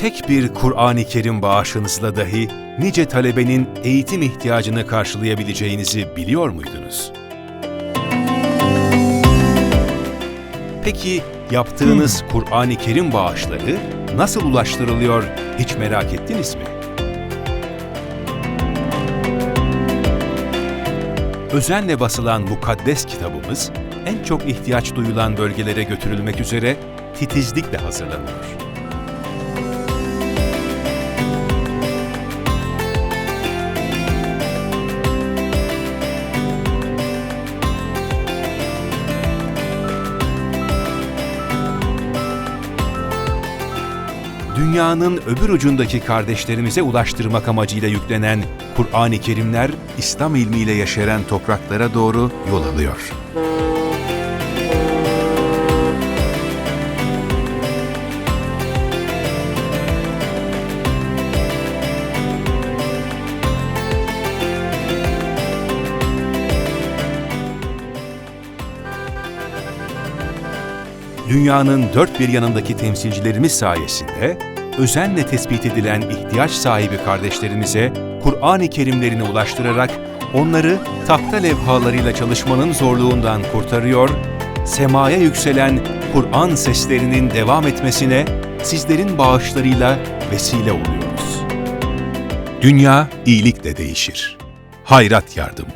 tek bir Kur'an-ı Kerim bağışınızla dahi nice talebenin eğitim ihtiyacını karşılayabileceğinizi biliyor muydunuz? Peki yaptığınız Kur'an-ı Kerim bağışları nasıl ulaştırılıyor hiç merak ettiniz mi? Özenle basılan mukaddes kitabımız en çok ihtiyaç duyulan bölgelere götürülmek üzere titizlikle hazırlanıyor. Dünyanın öbür ucundaki kardeşlerimize ulaştırmak amacıyla yüklenen Kur'an-ı Kerimler İslam ilmiyle yaşayan topraklara doğru yol alıyor. Dünyanın dört bir yanındaki temsilcilerimiz sayesinde özenle tespit edilen ihtiyaç sahibi kardeşlerimize Kur'an-ı Kerimlerini ulaştırarak onları tahta levhalarıyla çalışmanın zorluğundan kurtarıyor, semaya yükselen Kur'an seslerinin devam etmesine sizlerin bağışlarıyla vesile oluyoruz. Dünya iyilikle değişir. Hayrat yardım.